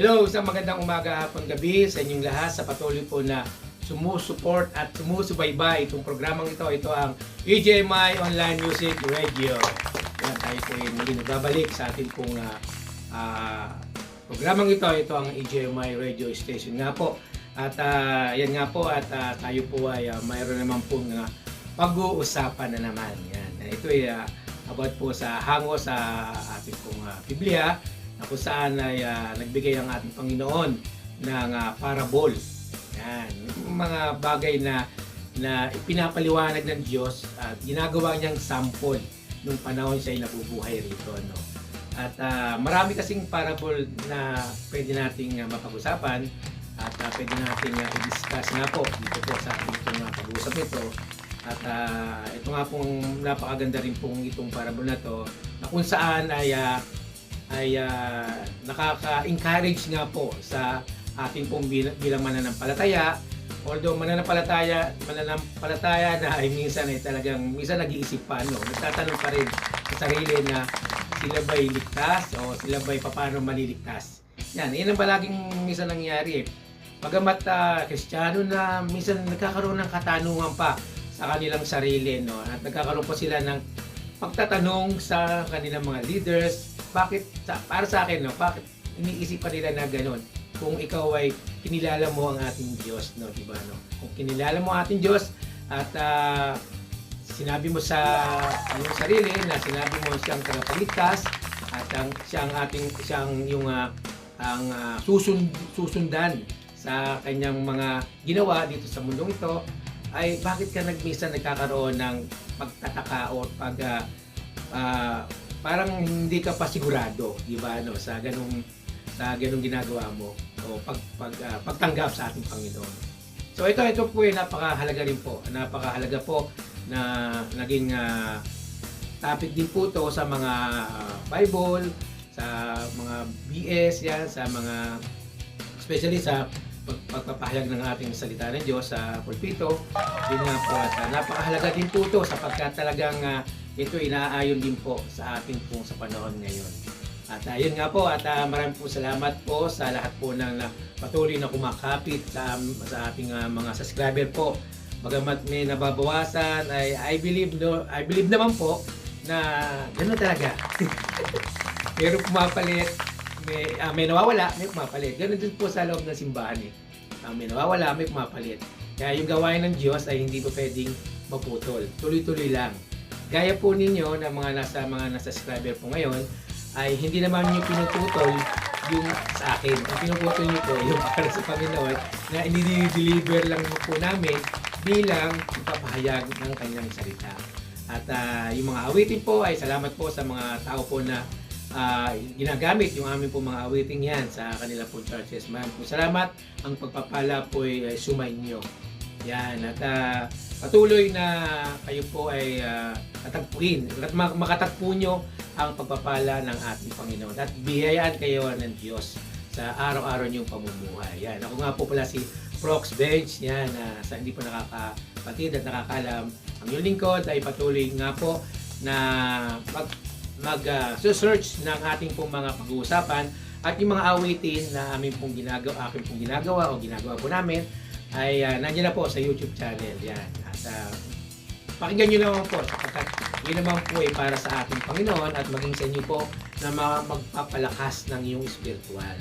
Hello, isang magandang umaga, hapon, gabi sa inyong lahat sa patuloy po na sumusuport at sumusubaybay itong programang ito. Ito ang EJMI Online Music Radio. Yan, tayo po ay muli nagbabalik sa ating pong ah, ah, programang ito. Ito ang EJMI Radio Station nga po. At ah, yan nga po at ah, tayo po ay ah, mayroon naman pong ah, pag-uusapan na naman. Yan. Ito ay ah, about po sa hango sa ating pong ah, Biblia na kung saan ay ah, nagbigay ang ating Panginoon ng ah, parable. Yan, mga bagay na na ipinapaliwanag ng Diyos at ginagawa niyang sample nung panahon siya ay nabubuhay rito. No? At ah, marami kasing parable na pwede nating ah, mapag-usapan at ah, pwede nating ah, i-discuss nga po dito po sa ating pag-uusap ito. At ah, ito nga pong napakaganda rin pong itong parable na to na kung saan ay ah, ay ah, nakaka-encourage nga po sa ating pong bil- bilang mananampalataya. Although mananampalataya, mananampalataya na ay minsan ay talagang minsan nag-iisip pa no, nagtatanong pa rin sa sarili na sila ba'y ligtas o sila ba'y paano maliligtas. Yan, yun ang palaging minsan nangyayari eh. Bagamat ah, kristyano na minsan nagkakaroon ng katanungan pa sa kanilang sarili no at nagkakaroon pa sila ng pagtatanong sa kanilang mga leaders bakit sa, para sa akin no bakit iniisip pa nila na ganun? Kung ikaw ay kinilala mo ang ating Diyos no di ba no? Kung kinilala mo ang ating Diyos at ah, sinabi mo sa iyong sarili na sinabi mo siyang tagapagligtas at ang siyang ating siyang yung ah, ang ah, susund, susundan sa kanyang mga ginawa dito sa mundong ito ay bakit ka nagmisa nagkakaroon ng pagtataka o pag ah, ah, parang hindi ka pa sigurado, di ba, no, sa ganung sa ganung ginagawa mo o pag, pag ah, pagtanggap sa ating Panginoon. So ito ito po ay napakahalaga rin po. Napakahalaga po na naging ah, topic din po to sa mga ah, Bible, sa mga BS yan, sa mga especially sa pag- pagpapahayag ng ating salita ng Diyos sa pulpito. Yun nga po at ah, napakahalaga din po to sapagkat talagang ah, ito inaayon din po sa ating pong sa panahon ngayon. At ayun nga po at ah, maraming po salamat po sa lahat po ng na patuloy na kumakapit sa, sa ating ah, mga subscriber po. Bagamat may nababawasan ay I believe no I believe naman po na gano'n talaga. Pero pumapalit, may, ah, may nawawala, may pumapalit. Ganun din po sa loob ng simbahan eh. Ah, may nawawala, may pumapalit. Kaya yung gawain ng Diyos ay hindi po pwedeng maputol. Tuloy-tuloy lang. Gaya po ninyo na mga nasa mga nasa subscriber po ngayon ay hindi naman nyo pinututol yung sa akin. Ang pinuputol nyo po yung para sa Panginoon na ini-deliver lang po namin bilang ipapahayag ng kanyang salita. At ah, yung mga awitin po ay salamat po sa mga tao po na ah, ginagamit yung aming po mga awiting yan sa kanila po churches. Maraming po salamat. Ang pagpapala po ay, ay sumainyo. Yan. At ah, patuloy na kayo po ay ah, katagpuin. At mak- makatagpo nyo ang pagpapala ng ating Panginoon. At biyayaan kayo ng Diyos sa araw-araw niyong pamumuhay. Yan. Ako nga po pala si Prox Bench. Yan. ah, sa hindi po nakakapatid at nakakalam. Ang iyong lingkod ay patuloy nga po na mag mag ah, search ng ating pong mga pag-uusapan at yung mga awitin na aming pong ginagawa, aking pong ginagawa o ginagawa po namin ay uh, nandiyan na po sa YouTube channel. Yan. At ah, pakinggan nyo naman po sapagkat yun naman po ay para sa ating Panginoon at maging sa inyo po na ma- magpapalakas ng iyong spiritual.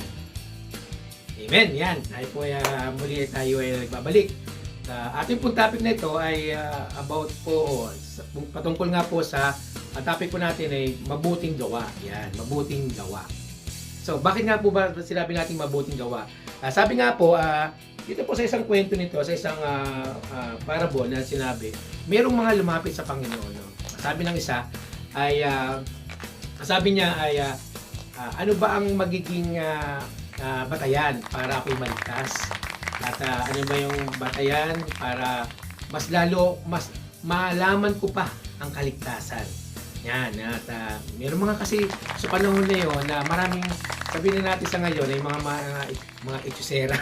Amen. Yan. Tayo po ay ah, muli tayo ay nagbabalik. Sa ating pong topic na ito ay ah, about po patungkol nga po sa ang topic po natin ay mabuting gawa. Yan, mabuting gawa. So, bakit nga po ba sinabi natin mabuting gawa? Ah, sabi nga po, ah, dito po sa isang kwento nito, sa isang ah, ah, parable na sinabi, merong mga lumapit sa Panginoon. No? Sabi ng isa ay, ah, sabi niya ay, ah, ah, ano ba ang magiging ah, ah, batayan para ako'y maligtas? At ah, ano ba yung batayan para mas lalo, mas malaman ko pa ang kaligtasan? Yan, at uh, meron mga kasi sa panahon na yun na maraming sabihin na natin sa ngayon ay mga mga, mga etchusera.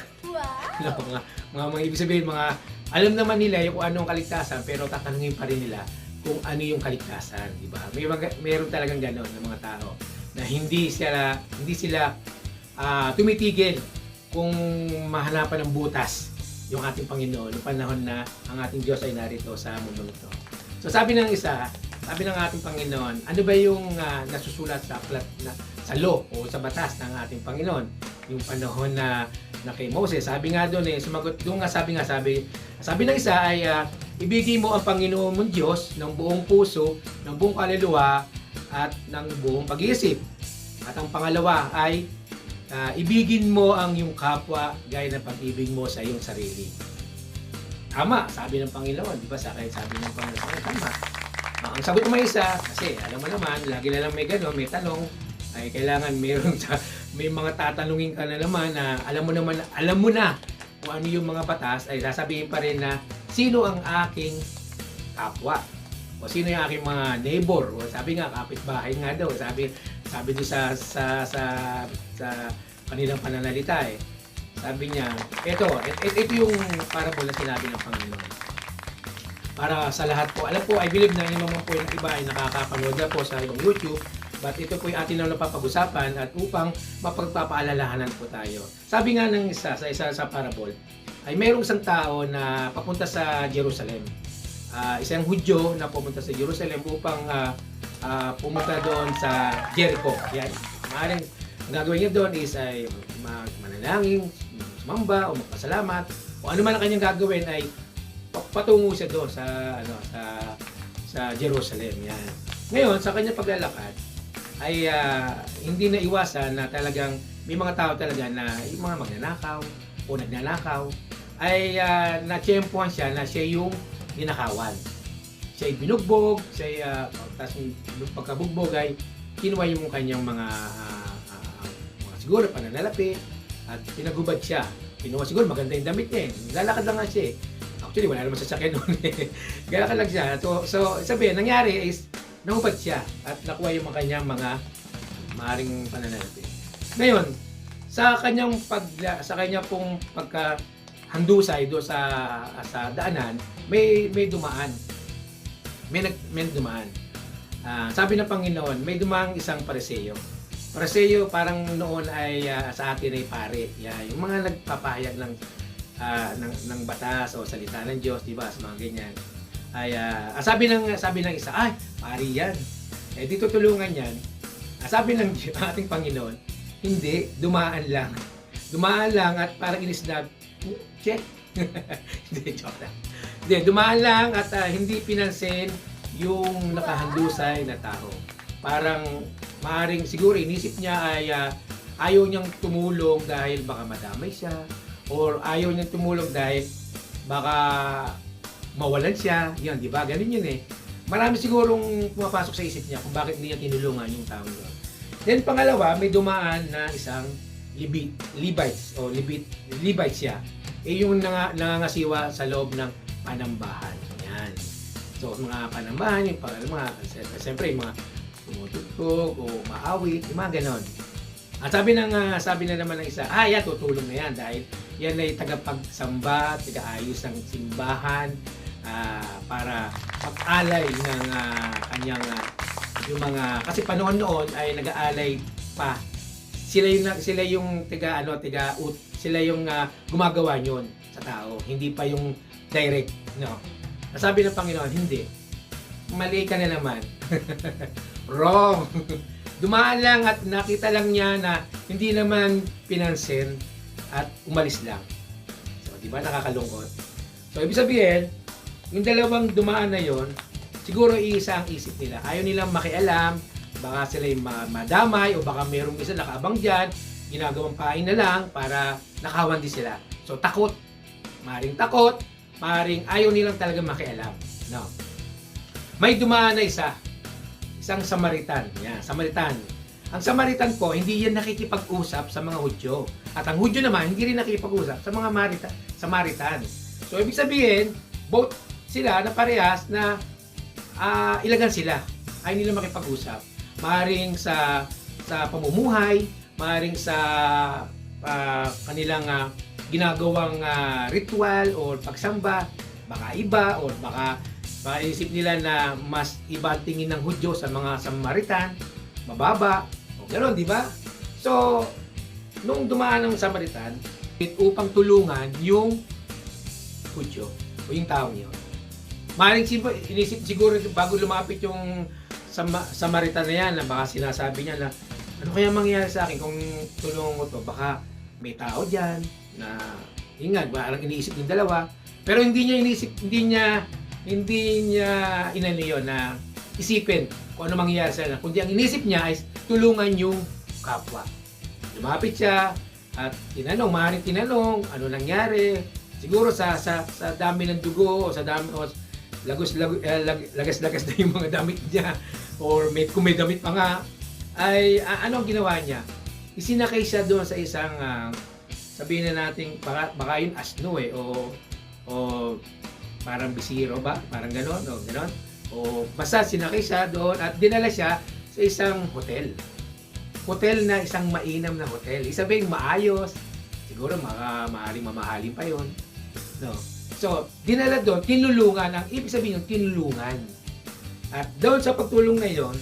no, mga, mga, mga ibig sabihin, mga alam naman nila yung kung anong kaligtasan pero tatanungin pa rin nila kung ano yung kaligtasan, di ba? May mga, meron talagang ganon ng mga tao na hindi sila hindi sila ah, tumitigil kung mahanapan ng butas yung ating Panginoon noong panahon na ang ating Diyos ay narito sa mundo ito. So sabi ng isa, sabi ng ating Panginoon, ano ba yung ah, nasusulat sa plat na, sa law o sa batas ng ating Panginoon? Yung panahon na na kay Moses, sabi nga doon eh, sumagot doon nga sabi nga sabi, sabi ng isa ay ah, ibigay mo ang Panginoon mong Diyos ng buong puso, ng buong kaluluwa at ng buong pag-iisip. At ang pangalawa ay ah, ibigin mo ang iyong kapwa gaya ng pag-ibig mo sa iyong sarili. Tama, sabi ng Panginoon, di ba? Sa kahit sabi ng Panginoon, tama. Ang sagot mo isa, kasi alam mo naman, lagi na lang may gano'n, may tanong, ay kailangan mayroong ta- may mga tatanungin ka na naman na alam mo naman, alam mo na kung ano yung mga batas, ay sasabihin pa rin na sino ang aking kapwa? O sino yung aking mga neighbor? O sabi nga kapitbahay nga daw. Sabi sabi doon sa sa sa sa kanilang pananalita eh. Sabi niya ito et- ito yung parable na sinabi ng Panginoon para sa lahat po alam po I believe na yung naman po yung iba ay nakakapanood na po sa yung YouTube but ito po yung atin na napapag-usapan at upang mapagpapaalalahanan po tayo sabi nga ng isa sa isa sa parable ay mayroong isang tao na papunta sa Jerusalem Ah, isang Hudyo na pumunta sa Jerusalem upang ah, ah, pumunta doon sa Jericho. Yan. Maaaring ang gagawin niya doon is ay ma- manalangin, sumamba, o magpasalamat, o ano man ang kanyang gagawin ay patungo siya doon sa ano sa sa Jerusalem. Yan. Ngayon, sa kanyang paglalakad ay ah, hindi na iwasan na talagang may mga tao talaga na yung mga magnanakaw o nagnanakaw ay uh, na-tsempuhan siya na siya yung ninakawan. Siya binugbog, siya uh, tapos yung pagkabugbog ay kinuha yung kanyang mga, ah, ah, mga siguro pananalapi at pinagubad siya. Kinuha siguro maganda yung damit niya eh. Lalakad lang nga siya eh. Actually, wala naman sasakyan noon eh. Lalakad lang siya. So, so sabihin, nangyari is nahubad siya at nakuha yung mga kanyang mga maaring pananalapi. Ngayon, sa kanyang pag sa kanya pong pagka handusay do sa sa daanan, may may dumaan. May nag may dumaan. Ah, sabi ng Panginoon, may dumaang isang pareseyo. Pareseyo parang noon ay ah, sa atin ay pare. Yeah, yung mga nagpapahayag ng ah, ng ng batas o salita ng Diyos, di ba? Sa mga ganyan. Ay ah, sabi ng sabi ng isa, ay, pari yan. Eh dito tulungan yan. Sabi ng ating Panginoon, hindi, dumaan lang. Dumaan lang at parang inisnab, check. hindi, joke lang. Hindi, dumaan lang at ah, hindi pinansin yung nakahandusay na tao. Parang maaring siguro inisip niya ay ah, ayaw niyang tumulong dahil baka madamay siya or ayaw niyang tumulong dahil baka mawalan siya. Yan, di ba? Ganun yun eh. Marami sigurong pumapasok sa isip niya kung bakit niya tinulungan yung tao yun. Then pangalawa, may dumaan na isang Libit, Levites o Libit, Levites siya. Eh yung nanga, nangangasiwa sa loob ng panambahan. Yan. So mga panambahan, yung pang, mga, siyempre yung mga tumutugtog o maawit, yung mga ganon. At sabi ng ah, sabi na naman ng isa, ah yan tutulong na yan dahil yan ay tagapagsamba, tagaayos ng simbahan ah, para pag-alay ng ah, kanyang ah, yung mga kasi panahon noon ay nag-aalay pa. Sila yung sila yung tiga ano tiga ut sila yung ah, gumagawa yon sa tao hindi pa yung direct no? Sabi ng Panginoon hindi. Mali ka na naman. Wrong dumaan lang at nakita lang niya na hindi naman pinansin at umalis lang so di ba nakakalungkot so ibig sabihin yung dalawang dumaan na yon siguro iisa ang isip nila ayaw nilang makialam baka sila yung ma- madamay o baka merong isa nakaabang dyan, ginagawang pain na lang para nakawan din sila. So takot, maring takot, maring ayaw nilang talaga makialam. No. May dumaan na isa, isang Samaritan. Yan, Samaritan. Ang Samaritan po, hindi yan nakikipag-usap sa mga Hudyo. At ang Hudyo naman, hindi rin nakikipag-usap sa mga Marita, Samaritan. So, ibig sabihin, both sila na parehas na ah, ilagan sila. Ay nila makipag-usap maring sa sa pamumuhay, maring sa ah, kanilang ah, ginagawang ah, ritual o pagsamba, baka iba o baka maisip nila na mas iba tingin ng Hudyo sa mga Samaritan, mababa, o gano'n, di ba? So, nung dumaan ng Samaritan, upang tulungan yung Hudyo o yung taong yun. Maring siguro, inisip siguro bago lumapit yung Sama, Samaritan na yan, na baka sinasabi niya na ano kaya mangyayari sa akin kung tulungan ko to? Baka may tao dyan na yun nga, parang iniisip ng dalawa. Pero hindi niya inisip, hindi niya hindi niya inano yun na isipin kung ano mangyayari sa kanya. Kundi ang inisip niya ay tulungan yung kapwa. Lumapit siya at tinanong, maaaring tinanong, ano nangyari. Siguro sa sa sa dami ng dugo o sa dami o lagos lag, eh, lag- lagas-lagas na yung mga damit niya or may kung may damit pa nga ay a- ano ang ginawa niya? Isinakay siya doon sa isang ah, sabihin na natin baka, baka yun asno eh o o parang bisiro ba? Parang gano'n o gano'n. O basta sinakay siya doon at dinala siya sa isang hotel. Hotel na isang mainam na hotel. Isabihin maayos. Siguro mga maaaring mamahalin pa yon. No. So, dinala doon, tinulungan. Ang ibig sabihin yung tinulungan. At doon sa pagtulong na yon,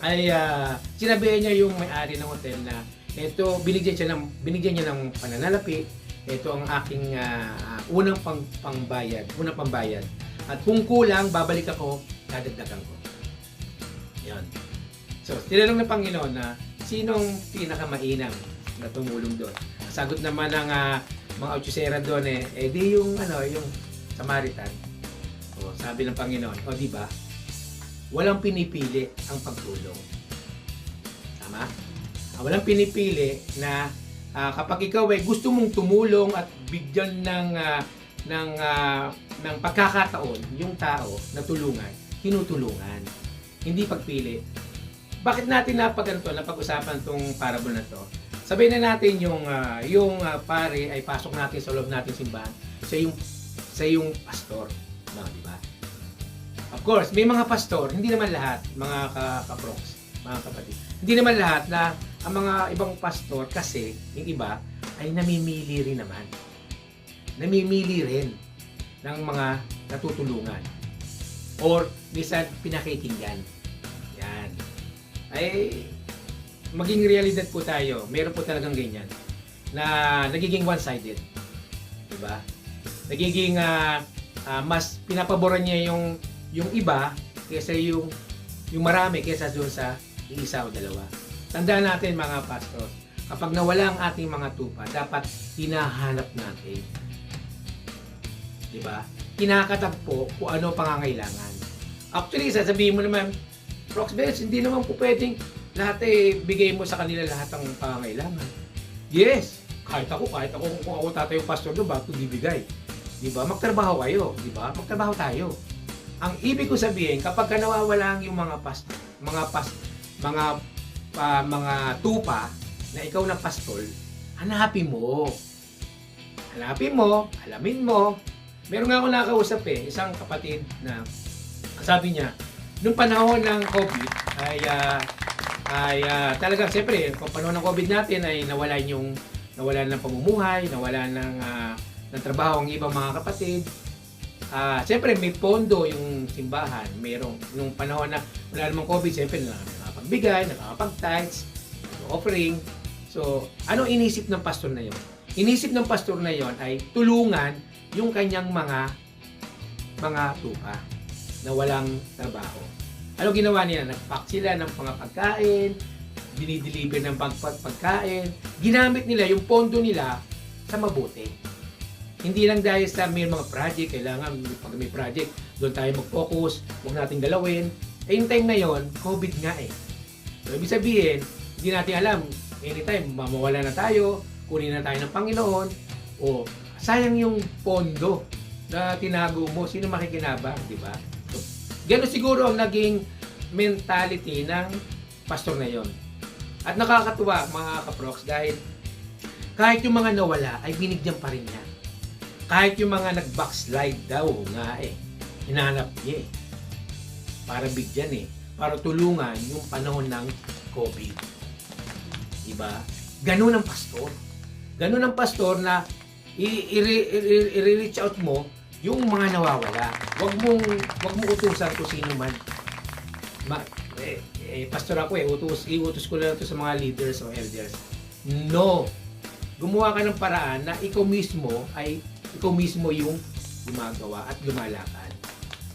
ay ah, sinabihan niya yung may-ari ng hotel na ito, binigyan siya ng binigyan niya ng pananalapi. Ito ang aking ah, unang pang pangbayad, unang pambayad. At kung kulang, babalik ako, dadagdagan ko. Yan. So, tinanong ng Panginoon na sinong pinakamainam na tumulong doon. Sagot naman ng ah, mga Ochusera doon eh, eh di yung ano, yung Samaritan. O, sabi ng Panginoon, o di ba? Walang pinipili ang pagtulong. Tama? Walang pinipili na ah, kapag ikaw ay gusto mong tumulong at bigyan ng ah, ng ah, ng pagkakataon yung tao na tulungan, tinutulungan. Hindi pagpili. Bakit natin napagano na pag-usapan tong parable na to? Sabihin na natin yung ah, yung ah, pare ay pasok natin sa loob natin simbahan sa yung sa yung pastor, no, di ba? Of course, may mga pastor, hindi naman lahat, mga ka- kaproks, mga kapatid. Hindi naman lahat na ang mga ibang pastor kasi yung iba ay namimili rin naman. Namimili rin ng mga natutulungan. Or minsan pinakikinggan. Yan. Ay maging realidad po tayo. Meron po talagang ganyan na nagiging one-sided. Diba? Nagiging ah, ah, mas pinapaboran niya yung yung iba kaysa yung yung marami kaysa doon sa isa o dalawa. Tandaan natin mga pastor, kapag nawala ang ating mga tupa, dapat hinahanap natin. Di ba? Kinakatagpo kung ano pangangailangan. Actually, sasabihin mo naman, Prox Benz, hindi naman po pwedeng lahat eh, bigay mo sa kanila lahat ng pangangailangan. Yes, kahit ako, kahit ako, kung ako tatayo pastor doon, bakit bibigay? Di ba? Magtrabaho kayo, di ba? Magtrabaho tayo. Ang ibig ko sabihin, kapag ka nawawala ang yung mga pastor, mga pas, mga pa, mga tupa na ikaw na pastol, hanapin mo. Hanapin mo, alamin mo. Meron nga ako nakausap eh, isang kapatid na sabi niya, nung panahon ng COVID ay ah, ay ah, talagang siyempre, kung panahon ng COVID natin ay nawalan yung nawalan ng pamumuhay, nawalan ng ah, ng trabaho ang ibang mga kapatid. Ah, siyempre may pondo yung simbahan, merong nung panahon na wala namang COVID, siyempre na nakapagbigay, nakakapag-tithes, offering. So, ano inisip ng pastor na yon? Inisip ng pastor na yon ay tulungan yung kanyang mga mga tupa na walang trabaho. Ano ginawa nila? Nag-pack sila ng mga pagkain, dinideliver ng pag pag- pagkain, ginamit nila yung pondo nila sa mabuti. Hindi lang dahil sa may mga project, kailangan pag may project, doon tayo mag-focus, huwag nating galawin. Eh yung time na yon, COVID nga eh. So, ibig sabihin, hindi natin alam, anytime, mamawala na tayo, kunin na tayo ng Panginoon, o sayang yung pondo na tinago mo, sino makikinabang, di ba? So, Ganun siguro ang naging mentality ng pastor na yon. At nakakatuwa mga kaproks dahil kahit yung mga nawala ay binigyan pa rin niya. Kahit yung mga nag-backslide daw nga eh, hinanap niya eh. Para bigyan eh. Para tulungan yung panahon ng COVID. Diba? Ganun ang pastor. Ganun ang pastor na i-reach out mo yung mga nawawala. Huwag mong huwag mo utusan kung sino man. Ma, eh, eh, pastor ako eh, utos, iutos ko lang to sa mga leaders o elders. No. Gumawa ka ng paraan na ikaw mismo ay ikaw mismo yung gumagawa at lumalakad.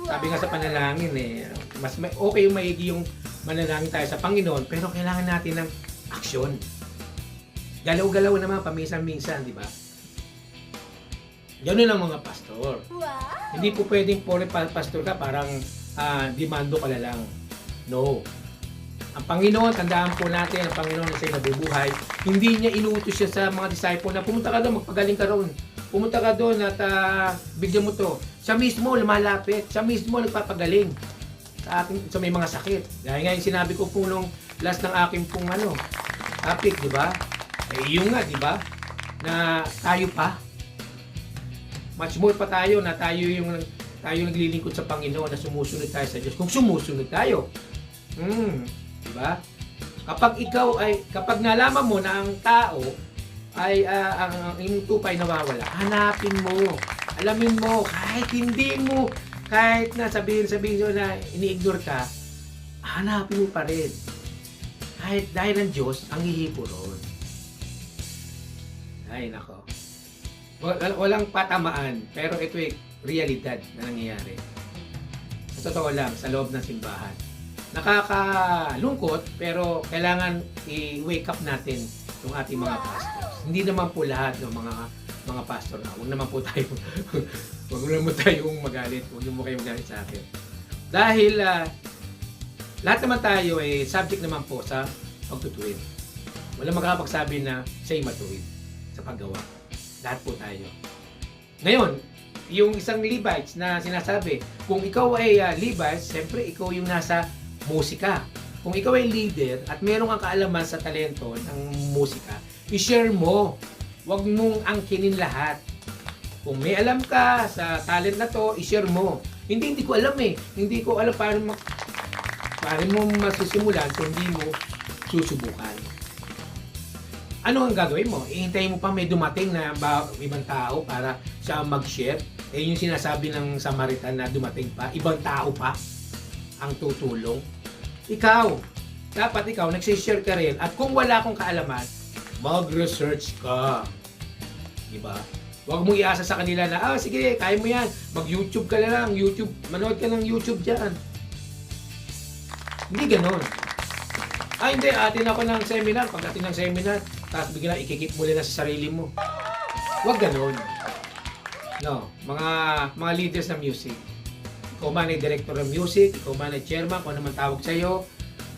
Sabi nga sa panalangin eh, mas may, okay yung maigi yung manalangin tayo sa Panginoon, pero kailangan natin ng aksyon. Galaw-galaw naman paminsan-minsan, di ba? Ganun ang mga pastor. Wow! Hindi po pwedeng pa- pastor ka, parang ah, demando ka lang. No. Ang Panginoon, tandaan po natin, ang Panginoon na siya nabubuhay, hindi niya inuutos siya sa mga disciple na pumunta ka doon, magpagaling ka roon. Pumunta ka doon at ah, bigyan mo to. Siya mismo lumalapit, siya mismo nagpapagaling sa ating sa may mga sakit. Dahil nga yung sinabi ko po nung last ng aking pong ano, topic, di ba? Eh, yung nga, di ba? Na tayo pa, much more pa tayo na tayo yung tayo naglilingkod sa Panginoon na sumusunod tayo sa Diyos. Kung sumusunod tayo. Hmm, di ba? Kapag ikaw ay kapag nalaman mo na ang tao ay ah, ang, ang inyong tupay nawawala, hanapin mo. Alamin mo kahit hindi mo kahit na sabihin sabihin mo na ini-ignore ka, hanapin mo pa rin. Kahit dahil ng Diyos ang hihipo roon. Ay, nako. Wal- walang patamaan, pero ito ay realidad na nangyayari. Sa totoo lang, sa loob ng simbahan. Nakakalungkot, pero kailangan i-wake up natin yung ating mga pastors. Hindi naman po lahat ng mga mga pastor na. Huwag naman po tayo, huwag naman tayong magalit. Huwag naman kayo magalit sa akin. Dahil ah, lahat naman tayo ay subject naman po sa pagtutuwid. Walang makakapagsabi na siya'y matuwid sa paggawa. Lahat po tayo. Ngayon, yung isang Levites na sinasabi, kung ikaw ay uh, Levites, siyempre ikaw yung nasa musika. Kung ikaw ay leader at meron kang kaalaman sa talento ng musika, i-share mo. Huwag mong angkinin lahat. Kung may alam ka sa talent na to, i-share mo. Hindi, hindi ko alam eh. Hindi ko alam paano, ma- paano mo masisimulan kung hindi mo susubukan ano ang gagawin mo? Ihintayin mo pa may dumating na ba, ibang tao para siya mag-share? Eh yung sinasabi ng Samaritan na dumating pa, ibang tao pa ang tutulong. Ikaw, dapat ikaw nagsishare ka rin at kung wala akong kaalaman, mag-research ka. Diba? Huwag mong iasa sa kanila na, ah sige, kaya mo yan. Mag-YouTube ka lang, YouTube, manood ka ng YouTube dyan. Hindi ganon. Ah, hindi. Atin ako ng seminar. Pagdating ng seminar, tapos bigla ikikip mo na sa sarili mo. Huwag ganun. No, mga mga leaders ng music. Ikaw man ay director ng music, ikaw man ay chairman, kung ano man tawag sa iyo,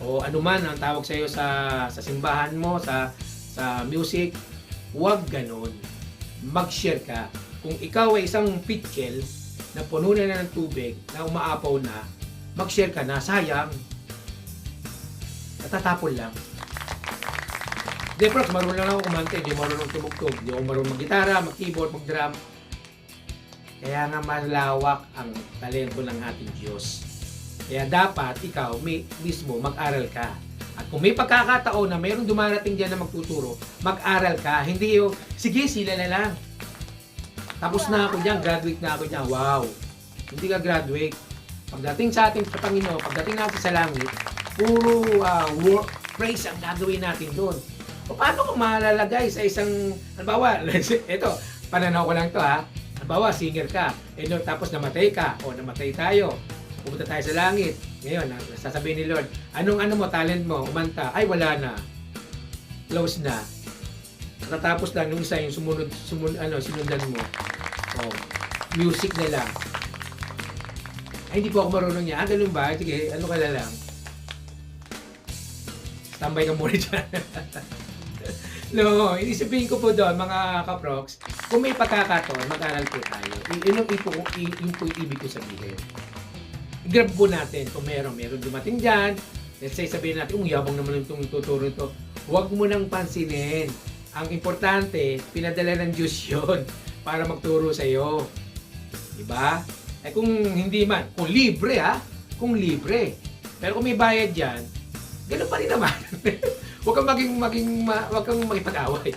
o ano man ang tawag sa iyo sa sa simbahan mo, sa sa music, huwag ganun. Mag-share ka. Kung ikaw ay isang pitkel na puno na ng tubig, na umaapaw na, mag-share ka na, sayang. Natatapon lang. Di, Prox, marunong lang ako kumante. Di marunong tumugtog. Di ako marunong mag-gitara, mag-keyboard, mag-drum. Kaya nga malawak ang talento ng ating Diyos. Kaya dapat ikaw may, mismo mag-aral ka. At kung may pagkakataon na mayroong dumarating dyan na magtuturo, mag-aral ka. Hindi yung, sige, sila na lang. Tapos na ako dyan, graduate na ako dyan. Wow! Hindi ka graduate. Pagdating sa ating sa Panginoon, pagdating natin sa langit, puro uh, work, praise ang gagawin natin doon. O paano kung malalagay sa isang, halimbawa, ito, pananaw ko lang to ha, halimbawa, singer ka, eh, no, tapos namatay ka, o namatay tayo, pupunta tayo sa langit, ngayon, ah, sasabihin ni Lord, anong ano mo, talent mo, umanta, ay wala na, close na, natapos lang nung isa yung sumunod, sumunod ano, sinundan mo, o, music na lang, ay hindi po ako marunong niya, ah, ganun ba, sige, ano ka na lang, tambay ka muna dyan. no, inisipin ko po doon, mga kaprox, kung may pagkakataon, mag-aral po tayo. Y- Yun ang yung ibig ko sabihin. I-grab po natin kung meron, meron dumating dyan. Let's say, sabihin natin, um, yabang naman itong tuturo ito. Huwag mo nang pansinin. Ang importante, pinadala ng Diyos yun para magturo sa iyo. Diba? Eh kung hindi man, kung libre ha, kung libre. Pero kung may bayad dyan, ganun pa rin naman. huwag kang maging, maging, ma- huwag kang makipag-away.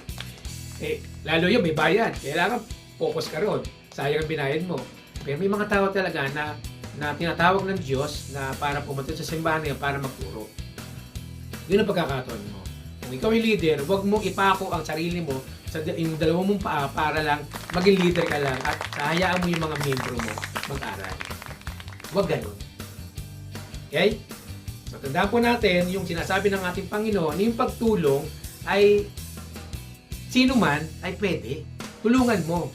Eh, lalo yun, may bayad. Kailangan focus ka ron. Sayang ang binayad mo. Pero may mga tao talaga na na tinatawag ng Diyos na para pumunta sa simbahan niya para magturo. Yun ang pagkakataon mo. Kung ikaw ay leader, huwag mong ipako ang sarili mo sa yung dalawa mong paa para lang maging leader ka lang at hayaan mo yung mga membro mo mag-aral. Huwag ganun. Okay? So, tandaan po natin yung sinasabi ng ating Panginoon, yung pagtulong ay sino man ay pwede. Tulungan mo.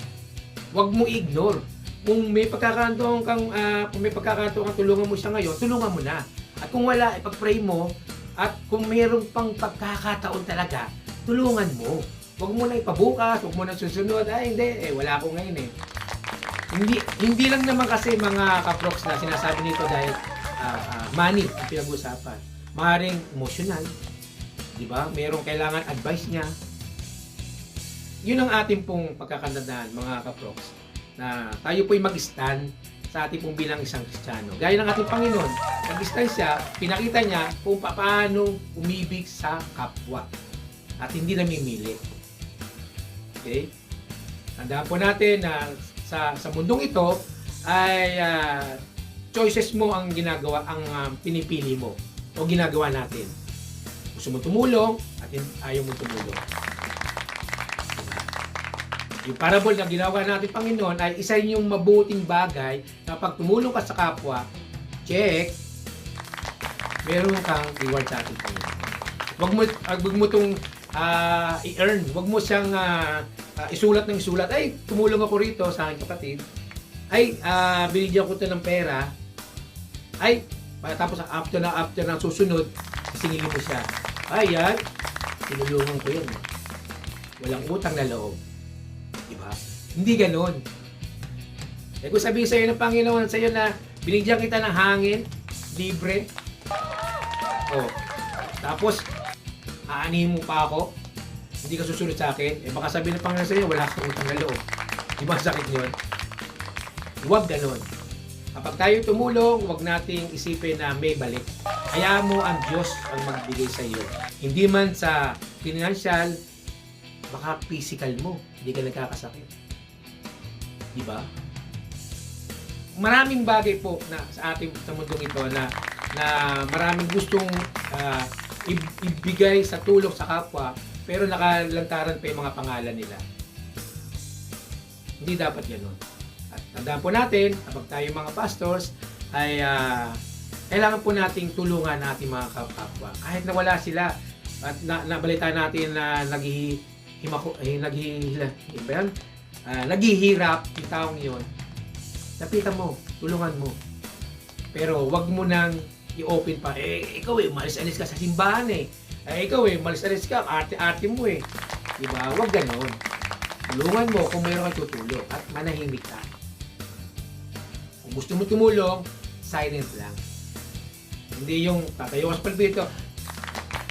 Huwag mo ignore. Kung may pagkakataon kang ah, kung may pagkakataon kang tulungan mo siya ngayon, tulungan mo na. At kung wala, ipag-pray mo. At kung mayroong pang pagkakataon talaga, tulungan mo. Huwag mo na ipabukas, huwag mo na susunod. Ay, hindi, eh, wala ako ngayon eh. Hindi, hindi lang naman kasi mga kaproks na sinasabi nito dahil ah, ah, money ang pinag-usapan. Maaaring emotional. Di ba? Merong kailangan advice niya. Yun ang ating pong pagkakandadaan, mga kaproks, na tayo po'y mag-stand sa ating pong bilang isang Kristiyano. Gaya ng ating Panginoon, nag-stand siya, pinakita niya kung paano umibig sa kapwa at hindi namimili. Okay? Tandaan po natin na sa sa mundong ito ay ah, choices mo ang ginagawa, ang ah, pinipili mo o ginagawa natin. Gusto mo tumulong at ayaw mo tumulong. Yung parable na ginawa natin Panginoon ay isa yung mabuting bagay na pag tumulong ka sa kapwa, check, meron kang reward sa ating Panginoon. Wag mo, ah, wag mo itong ah, i-earn. Wag mo siyang ah, ah, isulat ng isulat. Ay, tumulong ako rito sa aking kapatid. Ay, ah, binigyan ko to ng pera. Ay, tapos after na after ng susunod, singilin mo siya. Ay, yan. Tinulungan ko yan. Walang utang na loob. Hindi ganon. Eh kung sabihin sa iyo ng Panginoon sa iyo na binigyan kita ng hangin, libre. Oh. Tapos, aanihin mo pa ako, hindi ka susunod sa akin, eh baka sabihin ng Panginoon sa iyo, wala kang utang na loob. Di ba sakit yun? Huwag ganon. Kapag tayo tumulong, huwag nating isipin na may balik. Hayaan mo ang Diyos ang magbigay sa iyo. Hindi man sa financial, baka physical mo, hindi ka nagkakasakit. Di ba? Maraming bagay po na sa ating sa mundong ito na na maraming gustong ib- ibigay sa tulong sa kapwa pero nakalantaran pa yung mga pangalan nila. Hindi dapat ganoon. At tandaan po natin, kapag tayo mga pastors, ay ah, kailangan po nating tulungan natin mga kapwa. Kahit na wala sila, at na, nabalita natin na naghihimako, eh, naghihila, yan? Ah, naghihirap yung taong yun, lapitan mo, tulungan mo. Pero wag mo nang i-open pa, eh, ikaw eh, malis-alis ka sa simbahan eh. Eh, ikaw eh, malis-alis ka, arte-arte mo eh. Diba? Wag ganon. Tulungan mo kung mayroon kang tutulong at manahimik ka. Kung gusto mo tumulong, silent lang. Hindi yung tatayo ka sa palpito,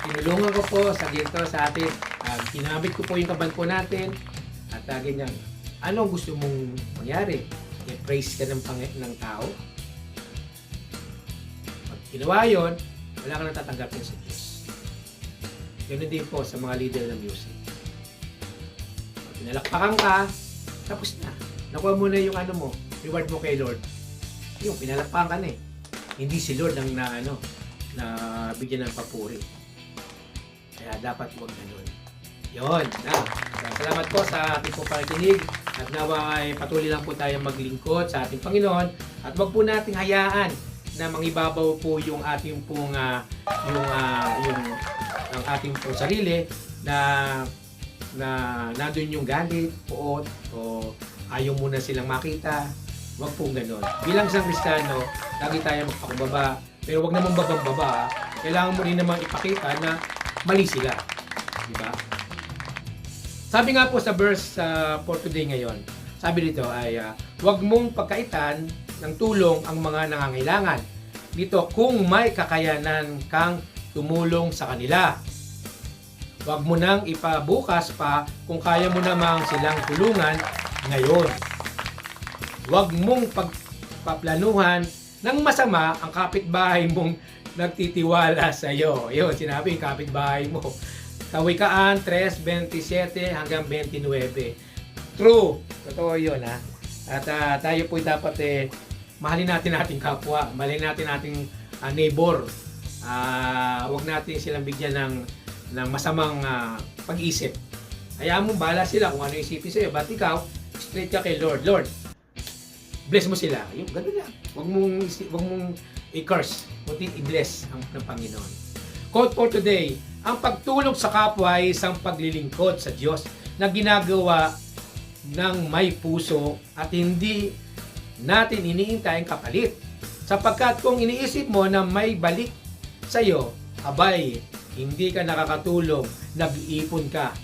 tinulungan ko po sa ginto sa atin, uh, ginamit ko po yung kaban po natin, at uh, ganyan. Ano gusto mong mangyari? I-praise ka ng, pang- ng tao? Pag ginawa yun, wala ka nang tatanggapin sa Diyos. Ganun din po sa mga leader ng music. Pag pinalakpakan ka, tapos na. Nakuha mo na yung ano mo, reward mo kay Lord. Yung pinalakpakan ka na eh. Hindi si Lord ang na ano, na bigyan ng papuri. Kaya dapat huwag ganun. Yun. Na. Salamat po sa ating pong pakikinig. At nawa patuloy lang po tayo maglingkod sa ating Panginoon. At wag po nating hayaan na mangibabaw po yung ating pong ah, yung ah, yung ang ating pong sarili na na nandun yung galit, puot, o ayaw muna silang makita. Huwag pong ganon. Bilang isang Kristiyano, lagi tayo magpakumbaba. Pero wag namang babang-baba. ah. Kailangan mo rin namang ipakita na mali sila. Di ba? Sabi nga po sa verse uh, for today ngayon, sabi dito ay uh, huwag mong pagkaitan ng tulong ang mga nangangailangan. Dito, kung may kakayanan kang tumulong sa kanila. Huwag mo nang ipabukas pa kung kaya mo namang silang tulungan ngayon. Huwag mong pagpaplanuhan ng masama ang kapitbahay mong nagtitiwala sa iyo. Yun, sinabi yung kapitbahay mo. Kawikaan 3.27 hanggang 29. True. Totoo yun ha. At ah, tayo po dapat eh, mahalin natin ating kapwa. Mahalin natin ating ah, neighbor. Ah, huwag natin silang bigyan ng ng masamang ah, pag-isip. Hayaan mo, bahala sila kung ano isipin sa'yo. Ba't ikaw, straight ka kay Lord. Lord, bless mo sila. Yung ganun lang. Huwag mong, huwag mong i-curse. Kundi i-bless ang ng Panginoon. Quote for today, ang pagtulog sa kapwa ay isang paglilingkod sa Diyos na ginagawa ng may puso at hindi natin iniintay ang kapalit. Sapagkat kung iniisip mo na may balik sa iyo, abay, hindi ka nakakatulong, nag-iipon ka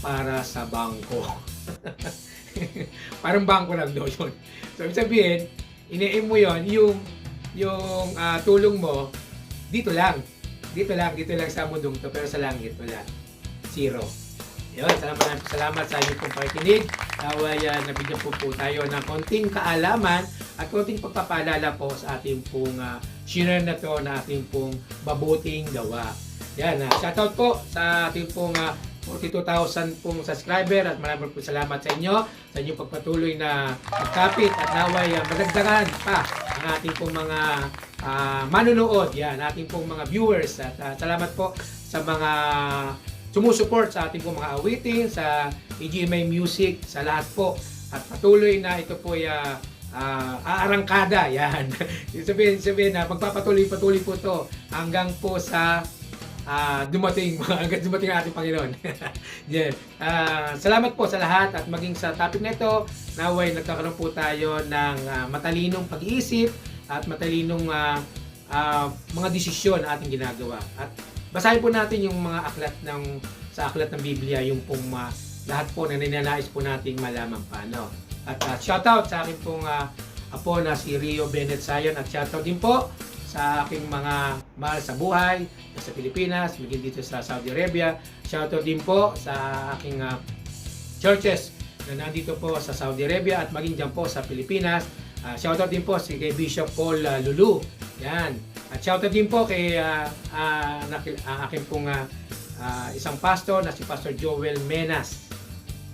para sa bangko. Parang bangko lang daw yun. So, ibig sabihin, iniim mo yon yung, yung ah, tulong mo, dito lang. Dito lang, dito lang sa mundong to, pero sa langit, wala. Zero. Yun, salamat, salamat sa inyong pong pakikinig. Naway uh, nabigyan po po tayo ng konting kaalaman at konting pagpapaalala po sa ating pong uh, share na to na ating pong mabuting gawa. Yan, uh, shoutout po sa ating pong uh, 42,000 pong subscriber at maraming po salamat sa inyo sa inyong pagpatuloy na magkapit at naway uh, madagdagan pa ang ating pong mga ah, manunood, yan, ating pong mga viewers at ah, salamat po sa mga sumusuport sa ating pong mga awitin, sa EGMA Music, sa lahat po. At patuloy na ito po ay ah, ah, aarangkada, yan. Sabihin, sabihin na magpapatuloy-patuloy po to hanggang po sa ah, dumating, hanggang dumating ang ating Panginoon. yeah. Ah, salamat po sa lahat at maging sa topic na ito, naway nagkakaroon po tayo ng ah, matalinong pag-iisip at matalinong ah, ah, mga desisyon na ating ginagawa. At basahin po natin yung mga aklat ng sa aklat ng Biblia, yung pong ah, lahat po na ninanais po nating malaman pa. No? At ah, shoutout sa akin pong ah, apo na si Rio Bennett Sayon at shoutout din po sa aking mga mahal sa buhay sa Pilipinas, maging dito sa Saudi Arabia. Shoutout din po sa aking ah, churches na nandito po sa Saudi Arabia at maging dyan po sa Pilipinas. Ah, shoutout din po si kay Bishop Paul ah, Lulu. Yan. At shoutout din po kay ah, nakil- ah, aking pong ah, ah, isang pastor na si Pastor Joel Menas.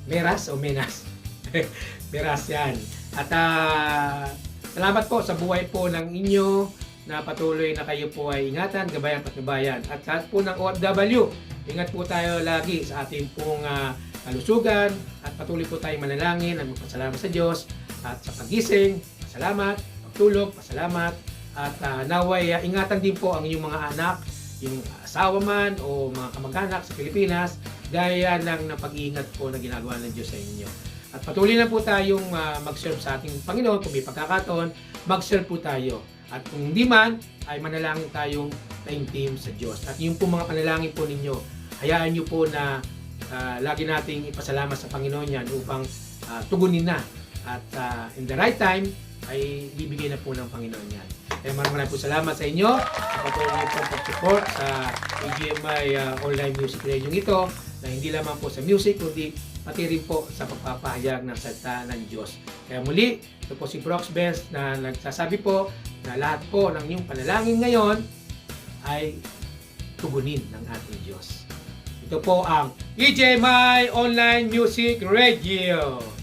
Meras o Menas? Meras yan. At ah, salamat po sa buhay po ng inyo na patuloy na kayo po ay ingatan, gabayan at gabayan. At lahat po ng OFW, ingat po tayo lagi sa ating pong ah, kalusugan at patuloy po tayong manalangin at magpasalamat sa Diyos at sa pagising, pasalamat, pagtulog, pasalamat at ah, naway ah, ingatan din po ang inyong mga anak, yung asawa man o mga kamag-anak sa Pilipinas gaya lang ng pag-iingat po na ginagawa ng Diyos sa inyo. At patuloy na po tayong ah, mag-serve sa ating Panginoon kung may pagkakataon, mag-serve po tayo. At kung hindi man, ay manalangin tayong taimtim sa Diyos. At yung po mga panalangin po ninyo, hayaan nyo po na ah, lagi nating ipasalamat sa Panginoon yan upang ah, tugunin na. At ah, in the right time, ay bibigay na po ng Panginoon yan. Kaya maraming maraming po salamat sa inyo sa patuloy po pag-support sa AGMI ah, online music radio ito na hindi lamang po sa music kundi pati rin po sa pagpapahayag ng salita ng Diyos. Kaya muli, ito po si Brox Benz na nagsasabi po na lahat po ng inyong panalangin ngayon ay tugunin ng ating Diyos. Ito po ang EJMI Online Music Radio.